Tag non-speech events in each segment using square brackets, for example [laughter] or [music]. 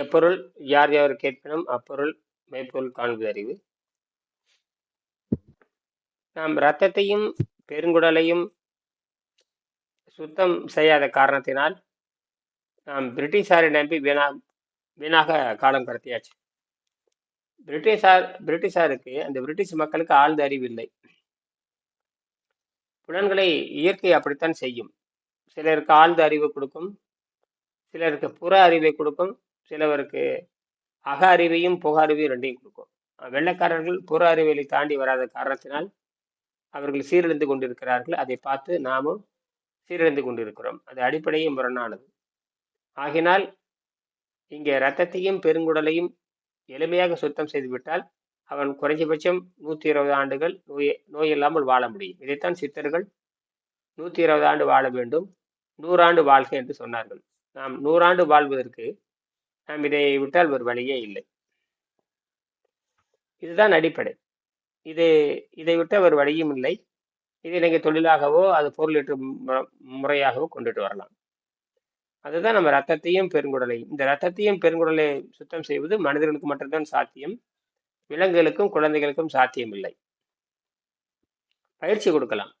எப்பொருள் யார் யார் கேட்பினும் அப்பொருள் மெய்ப்பொருள் காண்பது அறிவு. நாம் இரத்தத்தையும் பெருங்குடலையும் சுத்தம் செய்யாத காரணத்தினால் நாம் பிரிட்டிஷாரை நம்பி வீணா வீணாக காலம் கடத்தியாச்சு. பிரிட்டிஷார் பிரிட்டிஷாருக்கு அந்த பிரிட்டிஷ் மக்களுக்கு ஆழ்ந்த அறிவு இல்லை. புலன்களை இயற்கை அப்படித்தான் செய்யும். சிலருக்கு ஆழ்ந்த அறிவு கொடுக்கும். சிலருக்கு புற அறிவை கொடுக்கும். சிலவருக்கு அக அறிவையும் புக அறிவையும் ரெண்டையும் கொடுக்கும். வெள்ளைக்காரர்கள் புற அறிவியலை தாண்டி வராத காரணத்தினால் அவர்கள் சீரழிந்து கொண்டிருக்கிறார்கள். அதை பார்த்து நாமும் சீரழிந்து கொண்டிருக்கிறோம். அது அடிப்படையும் முரணானது. ஆகினால் இங்கே இரத்தத்தையும் பெருங்குடலையும் எளிமையாக சுத்தம் செய்துவிட்டால் அவன் குறைஞ்சபட்சம் நூற்றி இருபது ஆண்டுகள் நோய் நோய் இல்லாமல் வாழ முடியும். இதைத்தான் சித்தர்கள் நூற்றி இருபது ஆண்டு வாழ வேண்டும் நூறாண்டு வாழ்க என்று சொன்னார்கள். நாம் நூறாண்டு வாழ்வதற்கு நாம் இதை விட்டால் ஒரு வழியே இல்லை. இதுதான் அடிப்படை. இது இதை விட்ட ஒரு வழியும் இல்லை. இதை நீங்கள் தொழிலாகவோ அது பொருளீட்டு மு- முறையாகவோ கொண்டுட்டு வரலாம். அதுதான் நம்ம ரத்தத்தையும் பெருங்குடலையும். இந்த ரத்தத்தையும் பெருங்குடலை சுத்தம் செய்வது மனிதர்களுக்கு மட்டும்தான் சாத்தியம். விலங்குகளுக்கும் குழந்தைகளுக்கும் சாத்தியம் இல்லை. பயிற்சி கொடுக்கலாம்.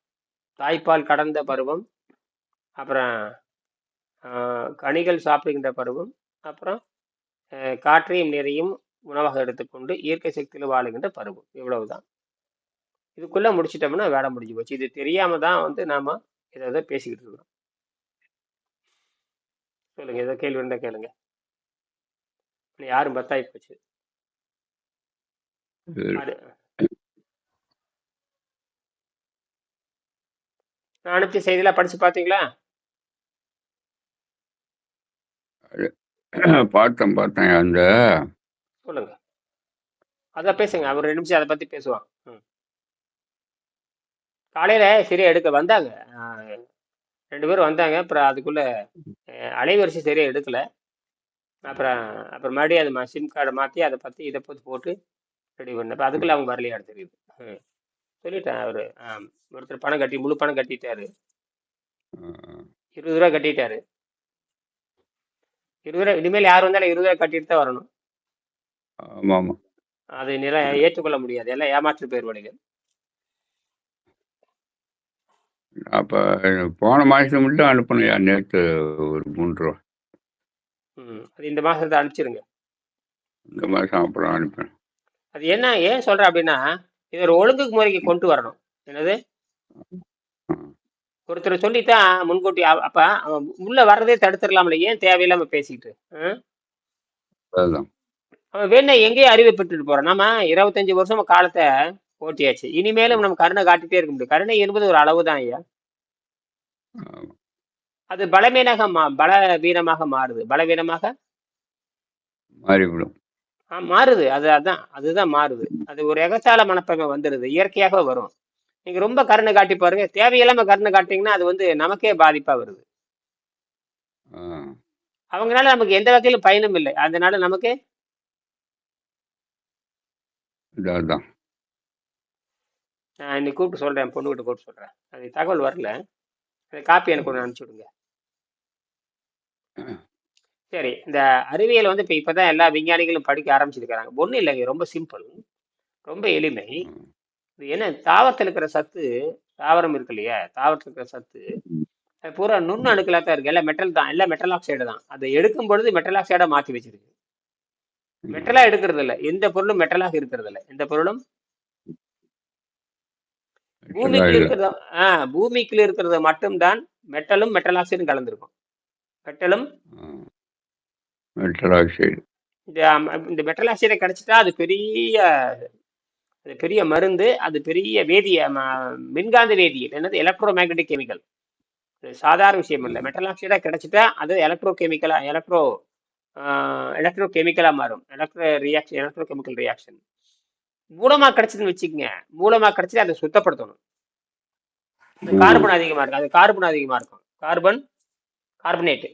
தாய்ப்பால் கடந்த பருவம் அப்புறம் ஆஹ், கனிகள் சாப்பிடுகின்ற பருவம் அப்புறம் காற்றையும் நீரையும் உணவாக எடுத்துக்கொண்டு இயற்கை சக்தியில் வாழுகின்ற பருவம். இவ்வளவுதான். இதுக்குள்ள முடிச்சிட்டோம்னா வேலை முடிஞ்சு போச்சு. இது தெரியாம தான் வந்து நாம இதை பேசிக்கிட்டு இருக்கோம் சொல்லுங்க ஏதோ கேள்வி இருந்தா கேளுங்க. யாரும் பத்தாயி போச்சு. நான் அனுப்பிச்ச செய்தியெல்லாம் படிச்சு பார்த்தீங்களா? [clears throat] பார்த்தேன் பார்த்தேன் அந்த சொல்லுங்க. அதான் பேசுங்க அவர் ரெண்டு நிமிஷம் அதை பத்தி பேசுவான் ம். காலையில சரியா எடுக்க வந்தாங்க. ரெண்டு பேரும் வந்தாங்க அப்புறம் அதுக்குள்ள அலைவரிசை சரியா எடுக்கல. அப்புறம் அப்புறம் மறுபடியும் அது சிம் கார்டை மாற்றி அதை பற்றி இதை பற்றி போட்டு ரெடி பண்ண அப்ப அதுக்குள்ள அவங்க வரலையாடு தெரியுது ம். சொல்லிட்டேன் அவரு. ஒருத்தர் பணம் கட்டி முழு பணம் கட்டிட்டாரு. இருபது ரூபா கட்டிட்டாரு. இருபது ரூபா இனிமேல் யார் வந்தாலும் இருபது ரூபா கட்டிட்டு தான் வரணும். ஆமா ஆமா அதை நில ஏற்றுக்கொள்ள முடியாது. எல்லாம் ஏமாற்று வழிகள் அப்ப போன மாசம் மட்டும் அனுப்பணையா நேற்று ஒரு மூன்று ரூபா? ம் அது இந்த மாசத்தை அனுப்பிச்சிருங்க. இந்த மாசம் அப்புறம் அனுப்பினேன் அது என்ன ஏன் சொல்றேன் அப்படின்னா இது ஒரு ஒழுங்கு முறைக்கு கொண்டு வரணும். என்னது? ஒருத்தர் சொல்லித்தான் முன்கூட்டி அப்ப அவன் உள்ள வர்றதே தடுத்துடலாம்ல. ஏன் தேவையில்லாம பேசிக்கிட்டு? அவன் வேணா எங்கேயோ அறிவை பெற்றுட்டு போறான். நம்ம இருபத்தஞ்சு வருஷமா காலத்தை ஓட்டியாச்சு. இனிமேலும் நம்ம கருணை காட்டிட்டே இருக்க முடியும். கருணை என்பது ஒரு அளவு தான் ஐயா. அது பலவீனமாக மா பலவீனமாக மாறுது. பலவீனமாக? மாறிவிடும். ஆ, மாறுது. அது அதான். அதுதான் மாறுது. அது ஒரு எகச்சால மனப்பான்மை வந்துடுது இயற்கையாக வரும். நீங்க ரொம்ப கருணை காட்டி பாருங்க. தேவையில்லாம கருணை காட்டிங்கன்னா அது வந்து நமக்கே பாதிப்பா வருது. அவங்களால நமக்கு எந்த வகையிலும் பயனும் இல்லை. அதனால நமக்கு நான் இன்னைக்கு கூப்பிட்டு சொல்றேன். பொண்ணுகிட்ட கூப்பிட்டு சொல்றேன். அது தகவல் வரல. அந்த காப்பி எனக்கு ஒன்று அனுப்பிச்சு விடுங்க. சரி இந்த அறிவியல் வந்து இப்போ இப்பதான் எல்லா விஞ்ஞானிகளும் படிக்க ஆரம்பிச்சிருக்கிறாங்க. ஒன்றும் இல்லைங்க. ரொம்ப சிம்பிள் ரொம்ப எளிமை. என்ன தாவரத்தில் இருக்கிற சத்து தாவரம் இருக்கு இல்லையா? தாவரத்தில் இருக்கிற சத்து அது பூரா நுண் அணுக்களாக தான் இருக்கு. எல்லாம் மெட்டல் தான். எல்லாம் மெட்டல் ஆக்சைடு தான். அதை எடுக்கும் பொழுது மெட்டல் ஆக்சைடா மாற்றி வச்சிருக்கு. மெட்டலா எடுக்கிறது இல்லை எந்த பொருளும் மெட்டலாக இருக்கிறது இல்லை எந்த பொருளும்? பூமிக்குள்ள இருக்கிறத ஆ பூமிக்குள்ள இருக்கிறது மட்டும்தான் மெட்டலும் மெட்டல் ஆக்சைடும் கலந்துருக்கும். மெட்டலும் மெட்டல் ஆக்சைடு இந்த மெட்டல் ஆக்சைடை கிடைச்சிட்டா அது பெரிய அது பெரிய மருந்து அது பெரிய வேதிய மின்காந்த வேதியியல். என்னது? எலக்ட்ரோ மேக்னெட்டிக் கெமிக்கல் சாதாரண விஷயம் இல்லை. மெட்டல் ஆக்சைடா கிடைச்சிட்டா அது எலக்ட்ரோ கெமிக்கலா எலக்ட்ரோ எலக்ட்ரோ கெமிக்கலா மாறும். Electro reaction electrochemical reaction மூலமா கிடைச்சதுன்னு வச்சுக்கோங்க. மூலமா கிடைச்சிட்டு அதை சுத்தப்படுத்தணும். இந்த கார்பன் அதிகமா இருக்கும் அது கார்பன் அதிகமா இருக்கும். கார்பன் கார்பனேட்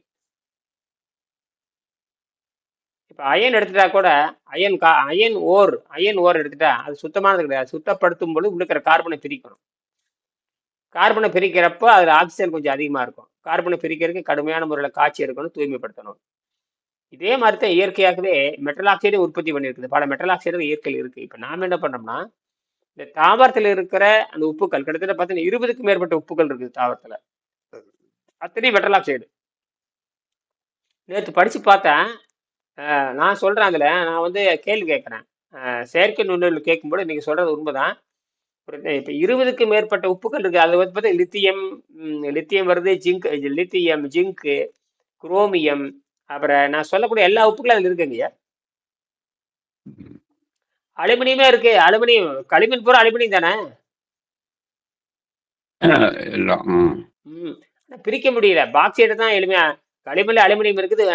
இப்ப அயன் எடுத்துட்டா கூட அயன் கா அயன் ஓர் அயன் ஓர் எடுத்துட்டா அது சுத்தமானது கிடையாது. சுத்தப்படுத்தும் பொழுது உள்ள இருக்கிற கார்பனை பிரிக்கணும். கார்பனை பிரிக்கிறப்போ அதுல ஆக்சிஜன் கொஞ்சம் அதிகமா இருக்கும். கார்பனை பிரிக்கிறதுக்கு கடுமையான முறையில் காய்ச்சி எடுக்கணும் தூய்மைப்படுத்தணும். இதே மாதிரி தான் இயற்கையாகவே மெட்டல் ஆக்சைடே உற்பத்தி பண்ணியிருக்குது. பல மெட்டல் ஆக்சைடு இயற்கையில் இருக்கு. இப்போ நாம என்ன பண்ணோம்னா இந்த தாவரத்தில் இருக்கிற அந்த உப்புக்கள் கிட்டத்தட்ட பார்த்தீங்கன்னா இருபதுக்கும் மேற்பட்ட உப்புகள் இருக்குது தாவரத்தில். அத்தனை மெட்டல் ஆக்சைடு நேற்று படித்து பார்த்தேன் நான் சொல்கிறேன் அதில். நான் வந்து கேள்வி கேட்குறேன். செயற்கை நுண்ணறிவு கேட்கும்போது நீங்கள் சொல்கிறது உண்மைதான். ஒரு இப்போ இருபதுக்கு மேற்பட்ட உப்புகள் இருக்குது அது வந்து பார்த்தா லித்தியம் லித்தியம் வருது ஜிங்க் லித்தியம் ஜிங்க்கு குரோமியம் அப்புறம் நான் சொல்லக்கூடிய எல்லா உப்புகளும் அதில் இருக்குங்கய்யா. அலுமினியமே இருக்கு. அலுமினியம் களிமண் பூரா அலுமினியம் தானே? பிரிக்க முடியல. பாக்ஸைடு தான் எளிமையா களிமண்ல அலுமினியம் இருக்குது.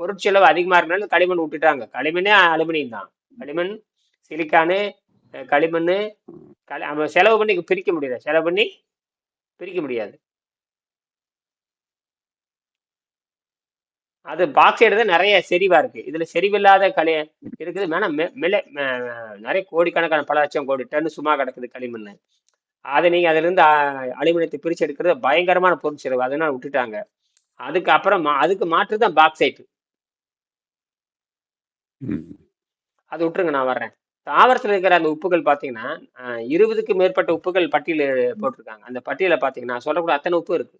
பொருட்செலவு அதிகமாக இருக்கனால களிமண் விட்டுட்டாங்க களிமண்ணே அலுமினியம் தான். களிமண் சிலிக்கானு களிமண் களி நம்ம செலவு பண்ணி பிரிக்க முடியல. செலவு பண்ணி பிரிக்க முடியாது. அது பாக்ஸைடு தான் நிறைய செறிவா இருக்கு. இதுல செறிவில்லாத களி இருக்குது. வேணா மெல்ல நிறைய கோடிக்கணக்கான பல லட்சம் கோடி டன் சும்மா கிடக்குது களிமண் அதை நீங்க அதுல இருந்து அலுமினியத்தை பிரிச்சு எடுக்கிறது பயங்கரமான பொருள் செலவு அதனால விட்டுட்டாங்க. அதுக்கு அப்புறம் அதுக்கு மாற்று தான் பாக்ஸைட்டு ம். அது விட்டுருங்க நான் வர்றேன். தாவரத்தில் இருக்கிற அந்த உப்புகள் பார்த்தீங்கன்னா அஹ், இருபதுக்கு மேற்பட்ட உப்புகள் பட்டியல் போட்டிருக்காங்க. அந்த பட்டியலை பார்த்தீங்கன்னா நான் அத்தனை உப்பு இருக்கு.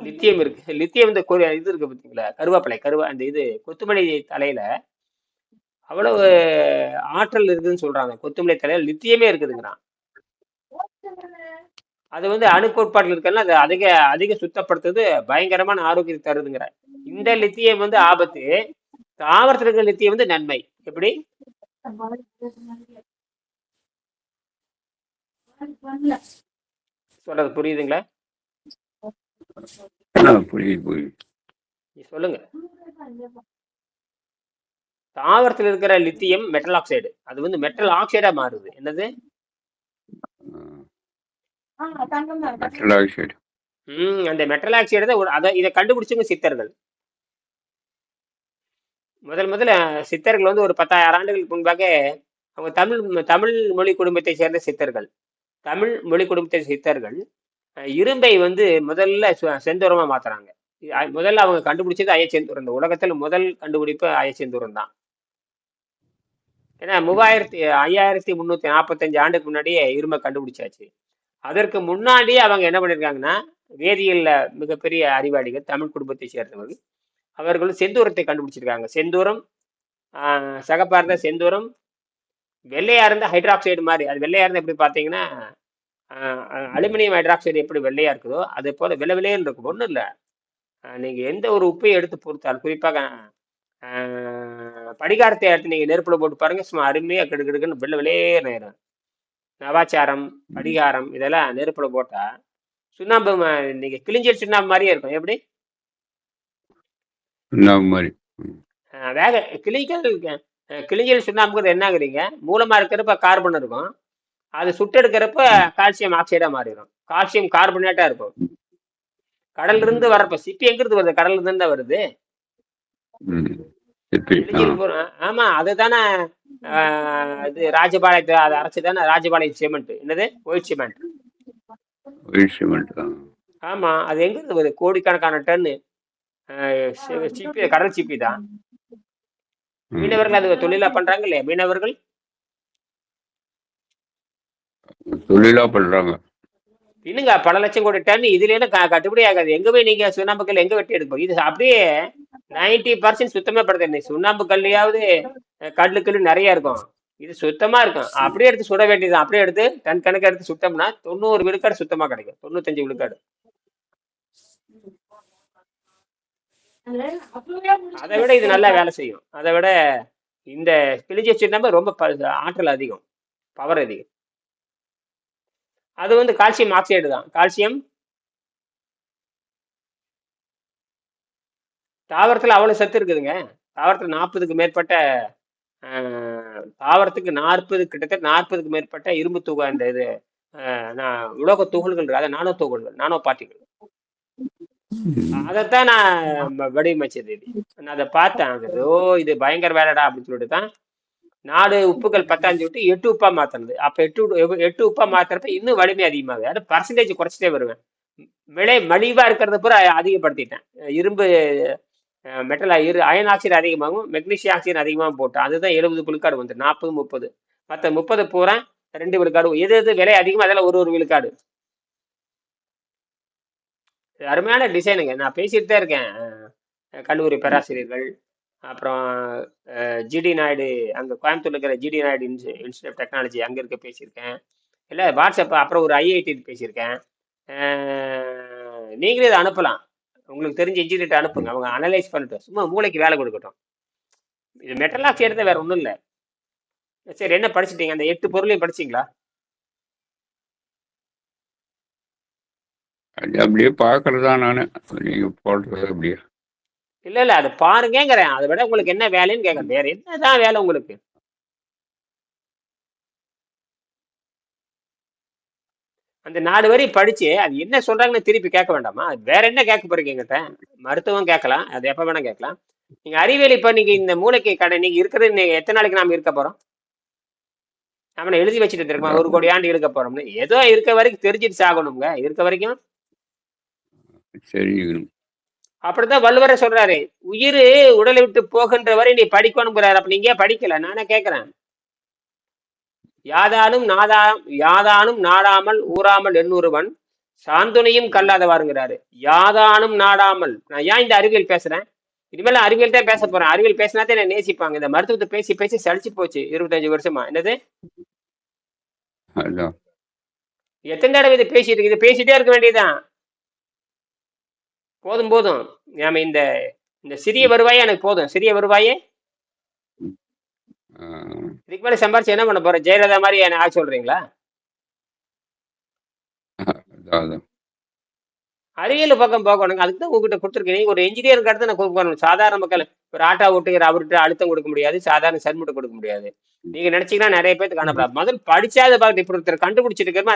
லித்தியம் இருக்கு. லித்தியம் இந்த கொரி- இது இருக்கு பார்த்தீங்களா கருவேப்பிலை கருவா அந்த இது கொத்துமல்லி தலையில அவ்வளவு ஆற்றல் இருக்குதுன்னு சொல்றாங்க. கொத்துமல்லி தலையில லித்தியமே இருக்குதுங்கிறான். அது வந்து அணு கோட்பாட்டில் இருக்கல அது அதிக அதிக சுத்தப்படுத்துறது பயங்கரமான ஆரோக்கியத்தை தருதுங்கிற இந்த லித்தியம் வந்து ஆபத்து. தாவரத்தில் இருக்கிற லித்தியம் வந்து நன்மை. எப்படி? சொல்றது புரியுதுங்களா? புரியுது புரியுது. நீ சொல்லுங்க. தாவரத்தில் இருக்கிற லித்தியம் மெட்டல் ஆக்சைடு அது வந்து மெட்டல் ஆக்சைடா மாறுது. என்னது? மெட்டல் ஆக்சைடு ம் அந்த மெட்டல் ஆக்சைடு தான் அதை இதை கண்டுபிடிச்சவங்க சித்தர்கள். முதல் முதல்ல சித்தர்கள் வந்து ஒரு பத்தாயிரம் ஆண்டுகளுக்கு முன்பாக அவங்க தமிழ் தமிழ் மொழி குடும்பத்தை சேர்ந்த சித்தர்கள். தமிழ் மொழி குடும்பத்தை சித்தர்கள் இரும்பை வந்து முதல்ல செந்தூரமாக செந்தூரமா மாத்துறாங்க. முதல்ல அவங்க கண்டுபிடிச்சது அயச்செந்தூரம் இந்த உலகத்தில் முதல் கண்டுபிடிப்பு அயச்செந்தூரம் தான். ஏன்னா மூவாயிரத்தி ஐயாயிரத்தி முந்நூற்றி நாற்பத்தஞ்சு ஆண்டுக்கு முன்னாடியே இரும்பை கண்டுபிடிச்சாச்சு. அதற்கு முன்னாடியே அவங்க என்ன பண்ணியிருக்காங்கன்னா வேதியியலில் மிகப்பெரிய அறிவாளிகள் தமிழ் குடும்பத்தை சேர்ந்தவர்கள் அவர்கள் செந்தூரத்தை கண்டுபிடிச்சிருக்காங்க. செந்தூரம் சகப்பார்ந்த செந்தூரம் வெள்ளையா இருந்த ஹைட்ராக்சைடு மாதிரி. அது வெள்ளையா இருந்தா எப்படி பார்த்தீங்கன்னா அலுமினியம் ஹைட்ராக்சைடு எப்படி வெள்ளையா இருக்குதோ அதே போல வெள்ளை வெள்ளையன்னு இருக்கும் ஒன்றும் இல்லை. நீங்க எந்த ஒரு உப்பையும் எடுத்து பொறுத்தால் குறிப்பாக படிகாரத்தை எடுத்து நீங்க நெருப்புல போட்டு பாருங்க சும்மா அருமையாக கெடுக்கெடுக்குன்னு வெள்ளை வெள்ளையே நேரம் நவாச்சாரம் படிகாரம் இதெல்லாம் நெருப்புல போட்டா சுண்ணாம்பு நீங்கள் நீங்க சுண்ணாம்பு மாதிரியே இருக்கும். எப்படி? இந்த மாதிரி. அஹ் வேக கிளிஞ்சல் அஹ் கிளிஞ்சல் சுண்ணாம்புங்கிறது என்னங்கிறீங்க? மூலமா இருக்கிறப்ப கார்பன் இருக்கும். அது சுட்டெடுக்கிறப்ப கால்சியம் ஆக்சைடா மாறிடும். கால்சியம் கார்பனேட்டா இருக்கும். கடல்ல இருந்து வர்றப்ப சிப்பி எங்கிருந்து வருது? கடல்ல இருந்து தான் வருது. ம். சிப்பி. ஆ. பூரா- ஆமா அதுதானே ஆஹ், இது ராஜபாளையத்தை அதை அரைச்சு தானே ராஜபாளையம் சிமெண்ட். என்னது? White cement. ஒயிட் சிமெண்ட் ஆமா அது எங்க இருந்து வருது? கோடிக்கணக்கான டன்னு. சிப்பி கடல் சிப்பி தான். மீனவர்கள் அது தொழிலா பண்றாங்க இல்லையா? மீனவர்கள்? தொழிலா பண்றாங்க. இன்னுங்க பல லட்சம் கோடி டன் இதுல கட்டுப்படி ஆகாது. எங்க போய் நீங்க சுண்ணாம்புக்கல் எங்க வெட்டி எடுப்போம்? இது அப்படியே நைன்டி பர்சன்ட் சுத்தமா படுது. சுண்ணாம்பு கல்லையாவது அஹ், கல்லு கல்லு நிறைய இருக்கும். இது சுத்தமா இருக்கும். அப்படியே எடுத்து சுட வேண்டியது அப்படியே எடுத்து டன் கணக்கு எடுத்து சுத்தம்னா தொண்ணூறு விழுக்காடு சுத்தமா கிடைக்கும். தொண்ணூத்தஞ்சு விழுக்காடு. அதை விட இது நல்லா வேலை செய்யும். அதை விட இந்த கிழிஞ்ச சுண்ணாம்பு ரொம்ப ப- ஆற்றல் அதிகம். பவர் அதிகம். அது வந்து கால்சியம் ஆக்சைடு தான். கால்சியம் தாவரத்தில் அவ்வளவு சத்து இருக்குதுங்க. தாவரத்தில் நாற்பதுக்கு மேற்பட்ட தாவரத்துக்கு நாற்பது கிட்டத்தட்ட நாற்பதுக்கு மேற்பட்ட இரும்பு தூக அந்த இது ஆஹ், நான் உலோக துகள்கள் அதாவது அதை நானோ துகள்கள் நானோ பார்ட்டிகள் அதைத்தான் நான் ம- வடிவமைச்சது. நான் அதை பார்த்தேன். அது ஓ இது பயங்கர வேலைடா அப்படின்னு சொல்லிட்டு தான் நாலு உப்புகள் பத்தாஞ்சு விட்டு எட்டு உப்பா மாத்தினது. அப்ப எட்டு எட்டு உப்பா மாத்துறப்ப இன்னும் வலிமை அதிகமாகுது. அது பர்சன்டேஜ் குறைச்சிட்டே வருவேன். விலை மலிவா இருக்கிறத பூரா அதிகப்படுத்திட்டேன். இரும்பு மெட்டல் இரு அயன் ஆக்சைடு அதிகமாகவும் மெக்னீசியம் ஆக்சைடு அதிகமாக போட்டு அதுதான் எழுபது விழுக்காடு வந்து நாற்பது முப்பது. மற்ற முப்பது பூரா ரெண்டு விழுக்காடு. எது எது விலை அதிகமாக அதெல்லாம் ஒரு ஒரு விழுக்காடு. அருமையான டிசைனுங்க. நான் பேசிட்டு தான் இருக்கேன் கல்லூரி பேராசிரியர்கள் அப்புறம் ஜிடி நாயுடு அங்கே கோயம்புத்தூர்ல இருக்கிற GD Naidu insti institute of technology அங்கே இருக்க பேசியிருக்கேன். இல்லை வாட்ஸ்அப் அப்புறம் ஒரு ஐஐடி பேசியிருக்கேன். நீங்களே இதை அனுப்பலாம். உங்களுக்கு தெரிஞ்ச இன்ஜினியர்ட்ட அனுப்புங்க. அவங்க அனலைஸ் பண்ணிட்டு சும்மா மூளைக்கு வேலை கொடுக்கட்டும். இது மெட்டல் ஆக்சைடு தான் வேற ஒன்றும் இல்லை. சரி என்ன படிச்சிட்டீங்க? அந்த எட்டு பொருளையும் படிச்சீங்களா? அது அப்படியே பார்க்கறதா நான். நீங்க போடுறது அப்படியே. இல்ல இல்ல அதை பாருங்கங்கிறேன். அதை விட உங்களுக்கு என்ன வேலைன்னு கேட்கறேன் வேற என்னதான் வேலை உங்களுக்கு? அந்த நாலு வரி படிச்சு அது என்ன சொல்றாங்கன்னு திருப்பி கேட்க வேண்டாமா? அது வேற என்ன கேட்க போறீங்க எங்கிட்ட மருத்துவம் கேட்கலாம். அது எப்ப வேணா கேட்கலாம். நீங்க அறிவியல் இப்ப நீங்க இந்த மூளைக்கு கடை நீங்க இருக்கிறது நீங்க எத்தனை நாளைக்கு நாம இருக்க போறோம்? நாம எழுதி வச்சுட்டு இருக்கோம் ஒரு கோடி ஆண்டு இருக்க போறோம்னு. ஏதோ இருக்க வரைக்கும் தெரிஞ்சுட்டு சாகணுங்க இருக்க வரைக்கும் சரி. அப்படித்தான் வள்ளுவரை சொல்றாரு. உயிர் உடலை விட்டு போகின்ற வரை நீ படிக்கணுங்கிறாரு அப்ப நீங்க படிக்கல? நானே கேட்கிறேன். யாதானும் நாதா யாதானும் நாடாமல் ஊறாமல் எண்ணூறுவன் சாந்துணையும் கல்லாதவாருங்கிறாரு. யாதானும் நாடாமல். நான் ஏன் இந்த அறிவியல் பேசுறேன்? இனிமேல் அறிவியல் தான் பேச போறேன். அறிவியல் பேசினா தான் என்ன நேசிப்பாங்க. இந்த மருத்துவத்தை பேசி பேசி சலிச்சு போச்சு இருபத்தஞ்சு வருஷமா. என்னது? எத்தனை தடவை இதை பேசிட்டு இருக்கு? இதை பேசிட்டே இருக்க வேண்டியதுதான். போதும் போதும். நாம இந்த இந்த சிறிய வருவாயே எனக்கு போதும். சிறிய வருவாயே? இதுக்கு மேல சம்பாரிச்சு என்ன பண்ண போறேன் ஜெயலலிதா மாதிரி என்ன ஆக சொல்றீங்களா? அறிவியல் பக்கம் போகணுங்க அதுக்கு தான் உங்ககிட்ட கொடுத்துருக்கேன். நீங்க ஒரு இன்ஜினியருக்கு அடுத்து நான் கொடுக்கணும் சாதாரண மக்கள் ஒரு ஆட்டோ ஓட்டுகிற அவர்கிட்ட அழுத்தம் கொடுக்க முடியாது. சாதாரண சர்மிட்டு கொடுக்க முடியாது. நீங்க நினைச்சீங்கன்னா நிறைய பேருக்கு காணப்படாது முதல் படிச்சாத பார்த்து இப்படி ஒருத்தர்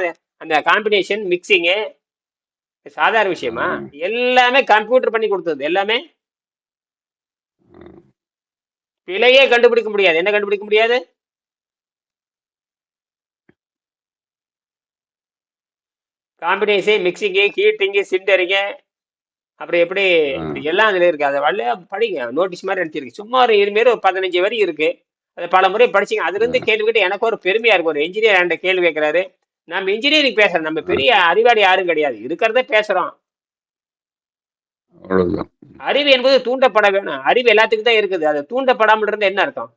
அந்த அந்த காம்பினேஷன் மிக்சிங்கு சாதாரண விஷயமா? எல்லாமே கம்ப்யூட்டர் பண்ணி கொடுத்தது. எல்லாமே? பிழையே கண்டுபிடிக்க முடியாது. என்ன கண்டுபிடிக்க முடியாது? காம்பினேஷன் மிக்சிங்கு ஹீட்டிங்கு சிண்டரிங்கு அப்புறம் எப்படி? எல்லாம் அதுல இருக்கு. அதை வல்ல படிங்க. நோட்டீஸ் மாதிரி அனுப்பிச்சிருக்கு சும்மா ஒரு இதுமாரி ஒரு பதினஞ்சு வரி இருக்கு. அதை பல முறை படிச்சீங்க. அதுல இருந்து கேள்வி கேட்டு எனக்கு ஒரு பெருமையா இருக்கு ஒரு இன்ஜினியர் என்கிட்ட கேள்வி கேட்கிறாரு. நம்ம இன்ஜினியரிங் பேசுறோம். நம்ம பெரிய அறிவாளி யாரும் கிடையாது. இருக்கிறதே பேசுறோம். அறிவு என்பது தூண்டப்பட வேணும். அறிவு எல்லாத்துக்கும் தான் இருக்குது. அது தூண்டப்படாமல் இருந்தா என்ன அர்த்தம்?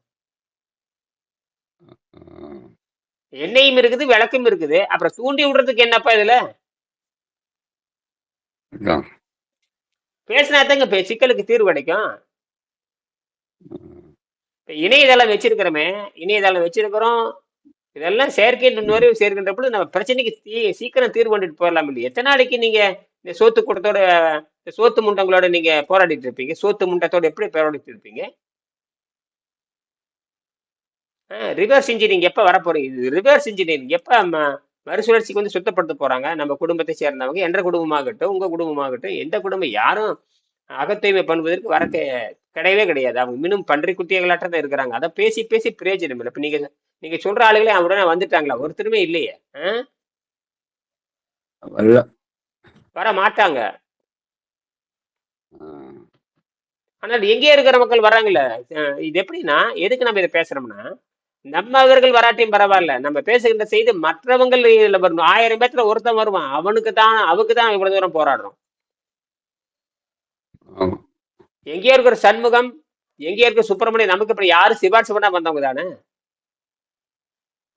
எண்ணெயும் இருக்குது விளக்கும் இருக்குது. அப்புறம் தூண்டி விடுறதுக்கு என்னப்பா இதுல? பேசினா தாங்க சிக்கலுக்கு தீர்வு கிடைக்கும். இணையதளம் வச்சிருக்கிறோமே. இணையதளம் வச்சிருக்கிறோம். இதெல்லாம் செயற்கை நுண்ணறிவு சேர்க்கின்ற பொழுது நம்ம பிரச்சனைக்கு தீ சீக்கிரம் தீர்வு கொண்டுட்டு போயிடலாம் இல்லையா? எத்தனை நாளைக்கு நீங்க இந்த சோத்து கூட்டத்தோட இந்த சோத்து முண்டங்களோட நீங்க போராடிட்டு இருப்பீங்க? சோத்து முண்டத்தோட எப்படி போராடிட்டு இருப்பீங்க? ரிவர்ஸ் இன்ஜினியரிங் எப்போ வரப்போறீங்க இது ரிவர்ஸ் இன்ஜினியரிங் எப்போ மறுசுழற்சிக்கு வந்து சுத்தப்படுத்த போறாங்க? நம்ம குடும்பத்தை சேர்ந்தவங்க என்ற குடும்பமாகட்டும் உங்க குடும்பமாகட்டும் எந்த குடும்பம் யாரும் அகத்தூய்மை பண்ணுவதற்கு வர கிடையவே கிடையாது. அவங்க இன்னும் பன்றி குட்டிகளாட்டம் இருக்கிறாங்க. அதை பேசி பேசி பிரயோஜனம் இல்லை. இப்போ நீங்க நீங்க சொல்ற ஆளுகளே உடனே வந்துட்டாங்களா? ஒருத்தருமே இல்லையே. வர மாட்டாங்க. ஆனால் எங்கே இருக்கிற மக்கள் வராங்கல்ல இது எப்படின்னா எதுக்கு நம்ம இதை பேசுறோம்னா நம்மவர்கள் வராட்டியும் பரவாயில்ல. நம்ம பேசுகின்ற செய்தி மற்றவங்கள் வரணும் ஆயிரம் பேத்துல ஒருத்தன் வருவான். அவனுக்கு தான் அவனுக்கு தான் இவ்வளவு தூரம் போராடுறோம். எங்கேயோ இருக்கிற சண்முகம் எங்கேயோ இருக்கிற சுப்பிரமணியம் நமக்கு இப்படி யாரும் சிபாரிசு பண்ணா வந்தவங்க தானே?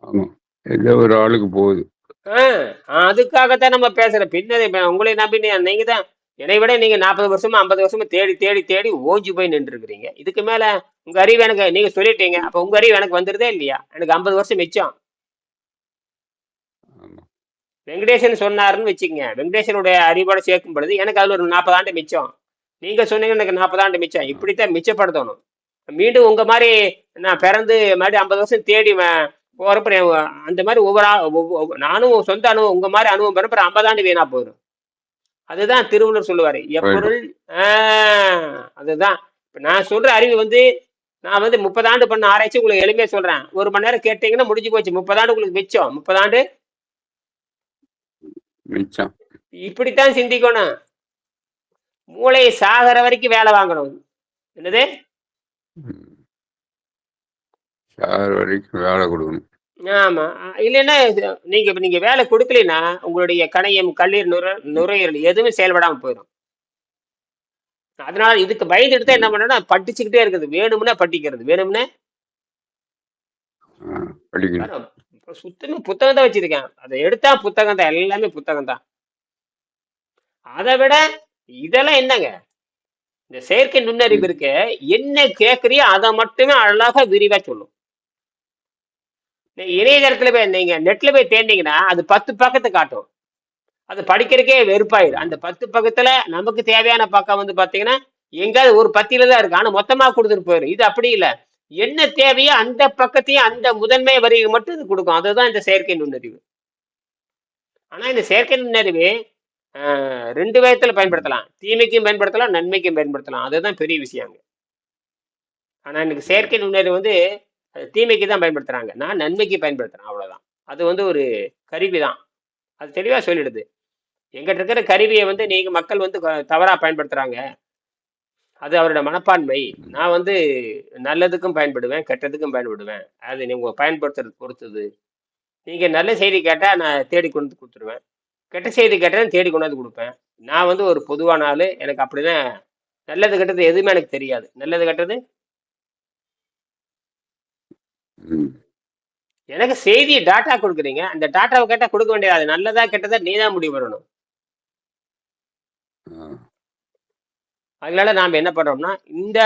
ஆமா. ஏதோ ஒரு ஆளுக்கு போகுது. அதுக்காகத்தான் நம்ம பேசுறோம். பின்னதை இப்ப உங்களை நம்பி நீ- நீங்க தான் என்னை விட நீங்க நாற்பது வருஷமா ஐம்பது வருஷமா தேடி தேடி தேடி ஓஞ்சி போய் நின்று இருக்கிறீங்க இதுக்கு மேல உங்க அறிவு எனக்கு நீங்க சொல்லிட்டீங்க. அப்ப உங்க அறிவு எனக்கு வந்துருதே இல்லையா? எனக்கு ஐம்பது வருஷம் மிச்சம். ஆமா. வெங்கடேசன் சொன்னாருன்னு வச்சுக்கங்க. வெங்கடேசனுடைய அறிவோட சேர்க்கும் பொழுது எனக்கு அதுல ஒரு நாற்பது ஆண்டு மிச்சம். நீங்க சொன்னீங்க எனக்கு நாற்பது ஆண்டு மிச்சம். இப்படித்தான் மிச்சப்படுத்தணும். மீண்டும் உங்க மாதிரி நான் பிறந்து மறுபடியும் ஐம்பது வருஷம் தேடி போறப்ப அந்த மாதிரி ஒவ்வொரு நானும் சொந்த அனுபவம் உங்க மாதிரி அனுபவம் பெறப்ப ஐம்பது ஆண்டு வீணா போயிடும் அதுதான் திருவள்ளுவர் சொல்லுவாரு எப்பொருள் ஆஹ் அதுதான். இப்ப நான் சொல்ற அறிவு வந்து நான் வந்து முப்பது ஆண்டு பண்ண ஆராய்ச்சி உங்களுக்கு எளிமையா சொல்றேன். ஒரு மணி நேரம் கேட்டீங்கன்னா முடிஞ்சு போச்சு. முப்பது ஆண்டு உங்களுக்கு மிச்சம். முப்பது ஆண்டு? மிச்சம். இப்படித்தான் சிந்திக்கணும். மூளையை சாகிற வரைக்கும் வேலை வாங்கணும். என்னது? ம். சார் வரைக்கும் வேலை கொடுக்கணும்? ஆமா. இல்லைன்னா இது நீங்க இப்ப நீங்க வேலை கொடுக்கலைன்னா உங்களுடைய கணையம் கல்லீர் நுர நுரையீரல் எதுவுமே செயல்படாம போயிடும். அதனால இதுக்கு பயந்துட்டு தான் என்ன பண்ணா படிச்சுக்கிட்டே இருக்குது வேணும்னா படிக்கிறது வேணும்னா ஆ, படிக்கணும். பாரு, இப்ப சுத்தமா புத்தகம் தான் வச்சிருக்கேன். அதை எடுத்தா புத்தகம் தான். எல்லாமே புத்தகம் தான். அதை விட இதெல்லாம் என்னங்க? இந்த செயற்கை நுண்ணறிவு இருக்க. என்ன கேட்குறியோ அதை மட்டுமே அழகா விரிவா சொல்லும். இணையதளத்துல போய் நீங்க நெட்ல போய் தேடினீங்கன்னா அது பத்து பக்கத்தை காட்டும். அது படிக்கிறதுக்கே வெறுப்பாயிடும் அந்த பத்து பக்கத்துல நமக்கு தேவையான பக்கம் வந்து பாத்தீங்கன்னா எங்காவது ஒரு பத்தியில தான் இருக்கு. ஆனா மொத்தமா கொடுத்துட்டு போயிடும் இது அப்படி இல்லை. என்ன தேவையோ அந்த பக்கத்தையும் அந்த முதன்மை வரியை மட்டும் இது கொடுக்கும். அதுதான் இந்த செயற்கை நுண்ணறிவு. ஆனா இந்த செயற்கை நுண்ணறிவு ரெண்டு விதத்துல பயன்படுத்தலாம். தீமைக்கும் பயன்படுத்தலாம் நன்மைக்கும் பயன்படுத்தலாம். அதுதான் பெரிய விஷயங்க ஆனா எனக்கு செயற்கை நுண்ணறிவு வந்து அது தீமைக்கு தான் பயன்படுத்துறாங்க. நான் நன்மைக்கு பயன்படுத்துறேன் அவ்வளோதான் அது வந்து ஒரு கருவி தான். அது தெளிவாக சொல்லிடுது. எங்கிட்ட இருக்கிற கருவியை வந்து நீங்கள் மக்கள் வந்து தவறாக பயன்படுத்துகிறாங்க அது அவரோட மனப்பான்மை. நான் வந்து நல்லதுக்கும் பயன்படுவேன் கெட்டதுக்கும் பயன்படுவேன். அது நீங்கள் பயன்படுத்துறது பொறுத்தது. நீங்கள் நல்ல செய்தி கேட்டால் நான் தேடி கொண்டு வந்து கொடுத்துருவேன். கெட்ட செய்தி கேட்டால் தேடி கொண்டாந்து கொடுப்பேன். நான் வந்து ஒரு பொதுவான ஆள். எனக்கு அப்படின்னா நல்லது கெட்டது எதுவுமே எனக்கு தெரியாது. நல்லது கெட்டது எனக்கு செய்தி டாட்டா கொடுக்குறீங்க. அந்த டாட்டாவை கேட்டா கொடுக்க வேண்டியது அது நல்லதா கெட்டதா நீ தான் முடிவு ஆ, அதனால நாம் என்ன பண்றோம்னா இந்த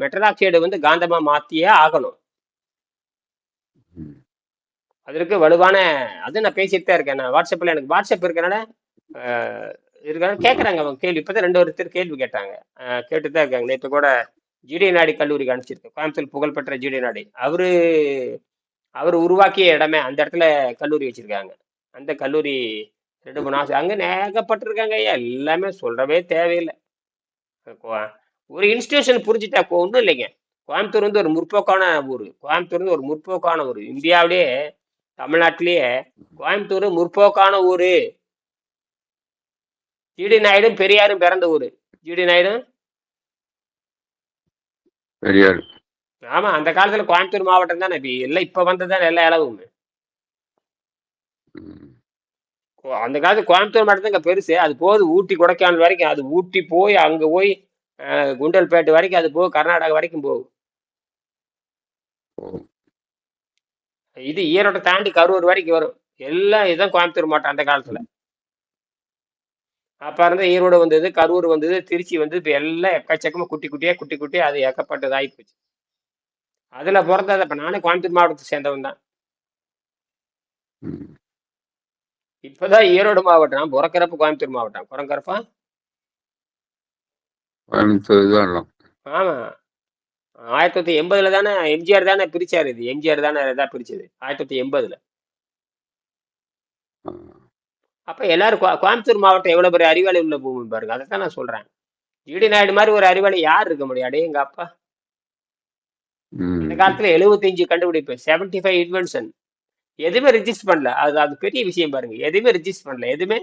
மெட்டல் ஆக்சைடு வந்து காந்தமா மாத்தியே ஆகணும். அதற்கு வலுவான அது நான் பேசிட்டு தான் இருக்கேன். நான் வாட்ஸ்அப்ல எனக்கு வாட்ஸ்அப் இருக்கனால ஆஹ், இருக்கனால கேட்குறாங்க அவங்க கேள்வி. இப்போதான் ரெண்டு ஒருத்தர் கேள்வி கேட்டாங்க. ஆஹ், கேட்டுட்டு தான் இருக்காங்க. நேற்று கூட ஜிடி நாடி கல்லூரிக்கு அனுப்பிச்சிருக்கு. கோயம்புத்தூர் புகழ்பெற்ற ஜிடி நாடி. அவரு அவர் உருவாக்கிய இடமே அந்த இடத்துல கல்லூரி வச்சிருக்காங்க. அந்த கல்லூரி ரெண்டு மூணு ஆசை அங்கே நேகப்பட்டிருக்காங்க ஐயா. எல்லாமே சொல்றவே தேவையில்லை. ஒரு இன்ஸ்டியூஷன் புரிஞ்சுட்டா ஒன்றும் இல்லைங்க. கோயம்புத்தூர் வந்து ஒரு முற்போக்கான ஊர். கோயம்புத்தூர் வந்து ஒரு முற்போக்கான ஊர். இந்தியாவிலேயே தமிழ்நாட்டிலேயே கோயம்புத்தூர் முற்போக்கான ஊர். ஜிடி நாயுடும் பெரியாரும் பிறந்த ஊர். ஜிடி நாயுடும் பெரியார் ஆமா அந்த காலத்துல கோயம்புத்தூர் மாவட்டம் தானே இப்ப எல்லாம் இப்ப வந்ததுதான் எல்லா அளவுமே ம். கோ- அந்த காலத்து கோயம்புத்தூர் மாவட்டம் தான் இங்க பெருசு அது போகுது ஊட்டி கொடைக்கானல் வரைக்கும் அது ஊட்டி போய் அங்க போய் அஹ், குண்டல்பேட்டு வரைக்கும் அது போகும் கர்நாடகா வரைக்கும் போகும் இது ஈரோட்டை தாண்டி கரூர் வரைக்கும் வரும். எல்லாம் இதுதான் கோயம்புத்தூர் மாவட்டம் அந்த காலத்துல. அப்ப இருந்து ஈரோடு வந்தது கரூர் வந்தது திருச்சி வந்தது இப்ப எல்லாம் எக்கச்சக்கமா குட்டி குட்டியா குட்டி குட்டியா அது ஏக்கப்பட்டது ஆகி போச்சு. அதுல பிறந்தது இப்ப நானே கோயம்புத்தூர் மாவட்டத்தை சேர்ந்தவன் தான். இப்பதான் ஈரோடு மாவட்டம் நான் பிறக்கிறப்ப கோயம்புத்தூர் மாவட்டம். பிறக்கிறப்ப? கோயம்புத்தூர் தான் எல்லாம் ஆமா. ஆயிரத்தி தொள்ளாயிரத்தி எண்பதுல தானே எம்ஜிஆர் தானே பிரிச்சாரு இது. எம்ஜிஆர் தானே இதா பிரிச்சது. ஆயிரத்தி தொள்ளாயிரத்தி எண்பதுல. அப்ப எல்லாரும் கோயம்புத்தூர் மாவட்டம் எவ்வளவு பெரிய அறிவாளி உள்ள பூமி பாருங்க. அதை தான் நான் சொல்றேன். ஜிடி நாயுடு மாதிரி ஒரு அறிவாளி யார் இருக்க முடியும்? அடே எங்க அப்பா. இந்த காலத்துல 75 கண்டுபிடிப்பு. 75 ஃபைவ் இன்வென்ஷன் எதுவுமே ரிஜிஸ்டர் பண்ணல. அது அது பெரிய விஷயம் பாருங்க. எதுவுமே ரிஜிஸ்டர் பண்ணல. எதுவுமே?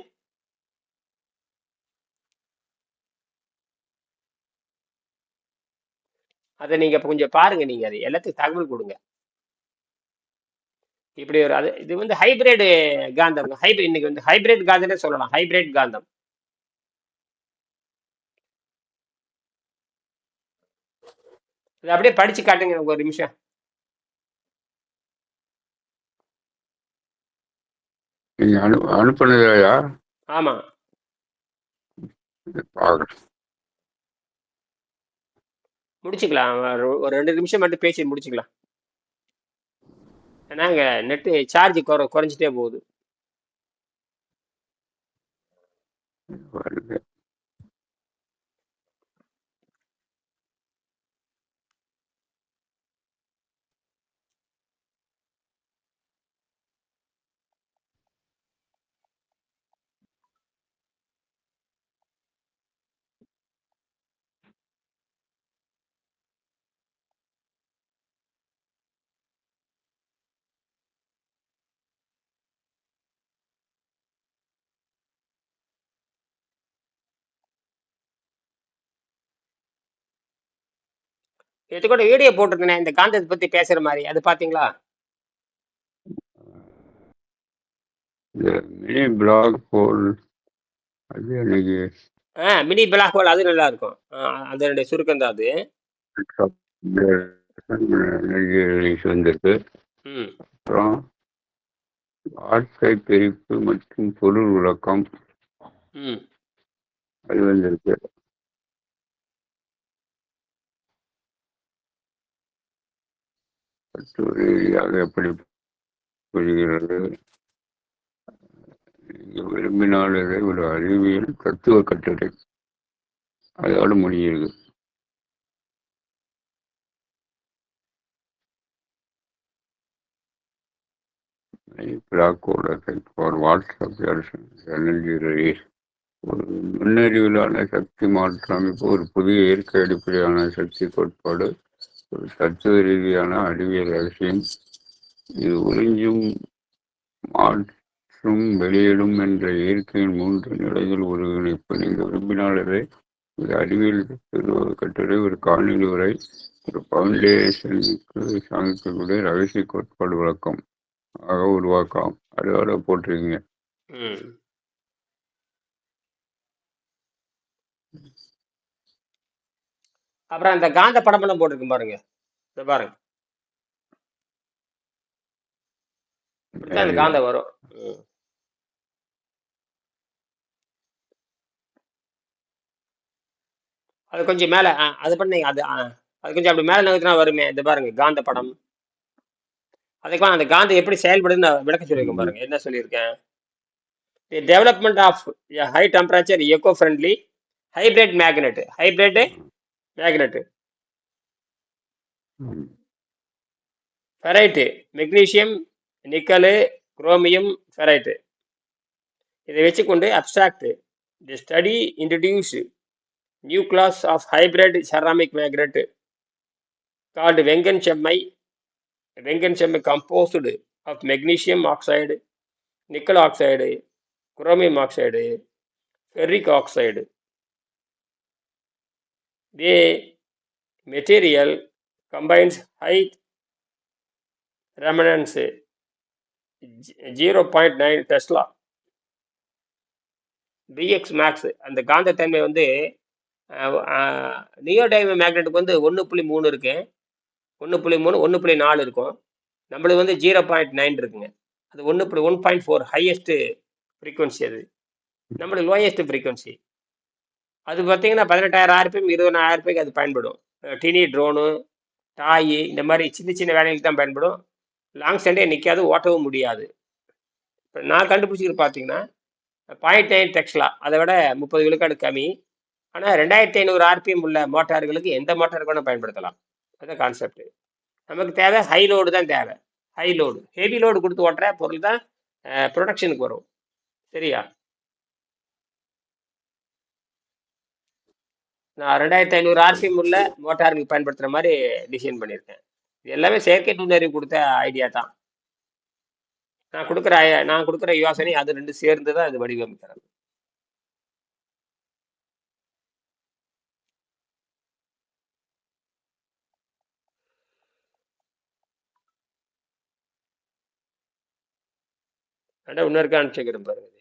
அதை நீங்க கொஞ்சம் பாருங்க. நீங்க அது எல்லாத்துக்கும் தகவல் கொடுங்க. இப்படி ஒரு அது இது வந்து ஹைபிரிட் காந்தம். ஹைபிரிட் இன்னைக்கு வந்து ஹைபிரிட் காந்தம்னே சொல்லலாம். ஹைபிரிட் காந்தம். இது அப்படியே படிச்சு காட்டுங்க எனக்கு ஒரு நிமிஷம். நீங்க அனு அனுப்புனதையா ஆமா. பார்க்குறேன் முடிச்சுக்கலாம். ஒரு ஒரு ரெண்டு நிமிஷம் மட்டும் பேசி முடிச்சுக்கலாம். ஏன்னா நெட்டு சார்ஜ் குறை குறைஞ்சிட்டே போகுது. இது கூட வீடியோ போட்டிருந்தேனே இந்த காந்தத்தை பத்தி பேசுற மாதிரி. அது பாத்தீங்களா? மினி பிளாக் ஹோல் அது எனக்கு ஆ மினி பிளாக் ஹோல் அது நல்லா இருக்கும் அதனுடைய சுருக்கம் தான் அது. வந்திருக்கு ம். அப்புறம் வாழ்க்கை பிரிப்பு மற்றும் பொருள் விளக்கம். ம். அது வந்திருக்கு. ரீதியாக எப்படி புரிகிறது? விரும்பினால் இதை ஒரு அறிவியல் தத்துவ கட்டுரை. அதோடு முடியுது பிளாக்கோட ஃபார் வாட்ஸ்அப் எனர்ஜி ஒரு நுண்ணறிவிலான சக்தி மாற்ற அமைப்பு ஒரு புதிய இயற்கை அடிப்படையான சக்தி கோட்பாடு ஒரு தத்துவ ரீதியான அறிவியல் ரகசியம். இது உறிஞ்சும் மாற்றும் வெளியிடும் என்ற இயற்கையின் மூன்று நிலைகள் ஒருங்கிணைப்பு நீங்கள் விரும்பினாலே ஒரு அறிவியல் கட்டுரை ஒரு காணொலி உரை ஒரு ஃபவுண்டேஷனுக்கு சமைக்கக்கூடிய ரகசிய கோட்பாடு விளக்கம் ஆக உருவாக்கலாம். அதோட போட்டிருக்கீங்க. அப்புறம் அந்த காந்த படமெல்லாம் போட்டிருக்கும் பாருங்க. இந்த பாருங்க. இப்படித்தான் அந்த காந்தம் வரும். ம். அது கொஞ்சம் மேல ஆ, அது பண்ணீங்க அது ஆ, அது கொஞ்சம் அப்படி மேல நகர்த்தினா வருமே. இந்த பாருங்க காந்த படம். அதுக்கு அந்த காந்தம் எப்படி செயல்படுதுன்னு நான் விளக்க சொல்லியிருக்கேன் பாருங்க. என்ன சொல்லியிருக்கேன்? The development of high temperature eco friendly hybrid magnet hybrid magnet ம். Ferrite magnesium nickel chromium ferrite இதை வச்சுக்கொண்டு abstract the study introduce new class of hybrid ceramic magnet called வெங்கன் செம்மை வெங்கன் செம்மை composed of magnesium oxide nickel oxide chromium oxide ferric oxide The material combines height remnants zero point nine tesla BX max அந்த காந்தத்தன்மை வந்து நியோடைம மேக்னெட்டுக்கு வந்து ஒன்று புள்ளி மூணு இருக்கு. ஒன்று புள்ளி மூணு ஒன்று புள்ளி நாலு இருக்கும். நம்மளுக்கு வந்து ஜீரோ பாயிண்ட் நைன் இருக்குங்க. அது ஒன்று புள்ளி one point four highest frequency அது. நம்மளுக்கு லோயஸ்ட் ஃப்ரீக்குவன்சி அது பார்த்தீங்கன்னா பதினெட்டாயிரம் ஆர்பிஎம் இருபதாயிரம் ரூபாய்க்கு அது பயன்படும். டினி ட்ரோனு டாய் இந்த மாதிரி சின்ன சின்ன வேலைகளுக்கு தான் பயன்படும். லாங் ஸ்டாண்டே நிற்காது ஓட்டவும் முடியாது. இப்போ நான் கண்டுபிடிச்சிக்கிறது பார்த்தீங்கன்னா பாயிண்ட் நைன் டெக்ஸ்லா அதை விட முப்பது விழுக்காடு கம்மி. ஆனால் ரெண்டாயிரத்தி ஐநூறு ஆர்பிஎம் உள்ள மோட்டார்களுக்கு எந்த மோட்டார் கூட பயன்படுத்தலாம். அதுதான் கான்செப்ட் நமக்கு தேவை ஹை லோடு தான் தேவை. ஹை லோடு ஹெவி லோடு கொடுத்து ஓட்டுற பொருள் தான் ப்ரொடக்ஷனுக்கு வரும். சரியா? நான் ரெண்டாயிரத்தி ஐநூறு ஆர்பிஎம் உள்ள மோட்டாருக்கு பயன்படுத்துகிற மாதிரி டிசைன் பண்ணியிருக்கேன். இது எல்லாமே செயற்கை நுண்ணறிவு கொடுத்த ஐடியா தான். நான் கொடுக்குற நான் கொடுக்குற யோசனை அது ரெண்டு சேர்ந்து தான் இது வடிவமைக்கிறது. ஆனால் இன்னொருக்கா அனுப்பிச்சுக்கிறேன் பாருங்க.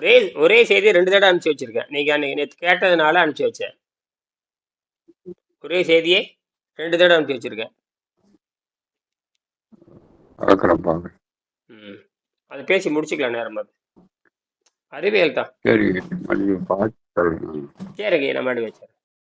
ஒரே ஒரே செய்தி ரெண்டு தடவை அனுப்பிச்சு வச்சிருக்கேன். நீங்க அன்னைக்கு நேற்று கேட்டதுனால அனுப்பிச்சு வச்சேன். ஒரே செய்தியை ரெண்டு தடவை அனுப்பிச்சு வச்சிருக்கேன். அதை பேசி முடிச்சுக்கலாம் நேரம் அது அறிவியல் தான். சரிங்க நான் மாடி வச்சேன்